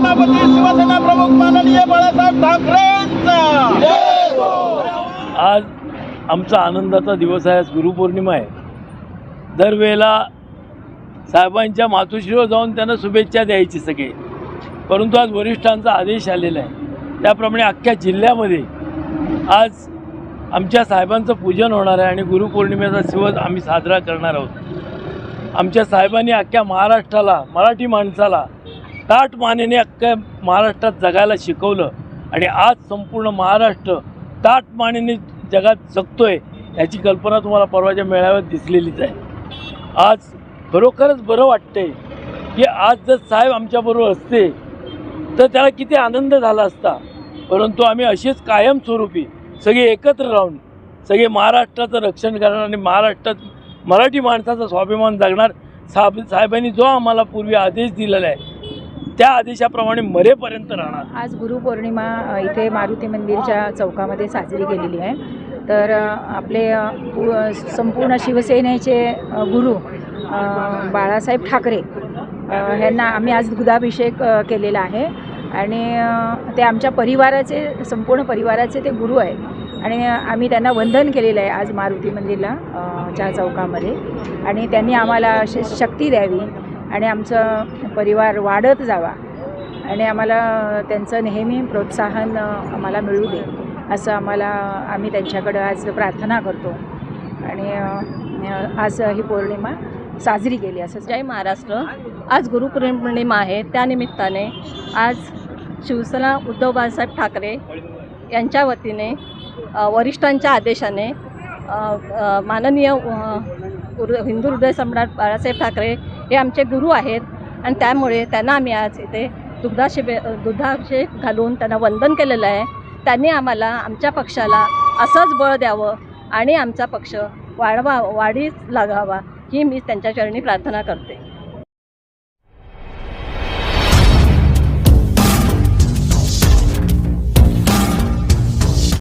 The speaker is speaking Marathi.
माननीय बाळासाहेब ठाकरे आज आमचा आनंदाचा दिवस आहे आज गुरुपौर्णिमा आहे. दरवेळेला साहेबांच्या मातोश्रीवर जाऊन त्यांना शुभेच्छा द्यायची सगळे. परंतु आज वरिष्ठांचा आदेश आलेला आहे. त्याप्रमाणे अख्ख्या जिल्ह्यामध्ये आज आमच्या साहेबांचं पूजन होणार आहे आणि गुरुपौर्णिमेचा दिवस आम्ही साजरा करणार आहोत. आमच्या साहेबांनी अख्ख्या महाराष्ट्राला मराठी माणसाला ताट मानेने अख्ख्या महाराष्ट्रात जगायला शिकवलं. आणि आज संपूर्ण महाराष्ट्र ताट मानेने जगात जगतोय याची कल्पना तुम्हाला परवाच्या मेळाव्यात दिसलेलीच आहे. आज खरोखरच बरं वाटतंय की आज जर साहेब आमच्याबरोबर असते तर त्याला किती आनंद झाला असता. परंतु आम्ही अशीच कायमस्वरूपी सगळे एकत्र राहून सगळे महाराष्ट्राचं रक्षण करणार आणि महाराष्ट्रात मराठी माणसाचा स्वाभिमान जगणार साहेब साहेबांनी जो आम्हाला पूर्वी आदेश दिलेला आहे त्या आदेशाप्रमाणे मरेपर्यंत राहणार. आज गुरुपौर्णिमा इथे मारुती मंदिरच्या चौकामध्ये साजरी केलेली आहे. तर आपले पु- संपूर्ण शिवसेनेचे गुरु बाळासाहेब ठाकरे ह्यांना आम्ही आज दुधाभिषेक केलेला आहे. आणि ते आमच्या परिवाराचे संपूर्ण परिवाराचे ते गुरु आहेत. आणि आम्ही त्यांना वंदन केलेलं आहे आज मारुती मंदिरला च्या चौकामध्ये. आणि त्यांनी आम्हाला अशी शक्ती द्यावी. आणि आमचं परिवार वाढत जावा आणि आम्हाला त्यांचं नेहमी प्रोत्साहन आम्हाला मिळू दे असं आम्हाला आम्ही त्यांच्याकडं आज प्रार्थना करतो. आणि आज ही पौर्णिमा साजरी केली असं जय महाराष्ट्र. आज गुरुपौर्णिमा आहे. त्यानिमित्ताने आज शिवसेना उद्धव बाळासाहेब ठाकरे यांच्या वतीने वरिष्ठांच्या आदेशाने माननीय उर- हिंदू हृदय सम्राट बाळासाहेब ठाकरे हे आमचे गुरु आहेत. आणि त्यामुळे त्यांना आम्ही आज इथे दुग्धाशिबे दुग्धाभिषेक घालून त्यांना वंदन केलेलं आहे. त्यांनी आम्हाला आमच्या पक्षाला असंच बळ द्यावं आणि आमचा पक्ष वाढवा वाढीस लागावा ही मी त्यांच्या चरणी प्रार्थना करते.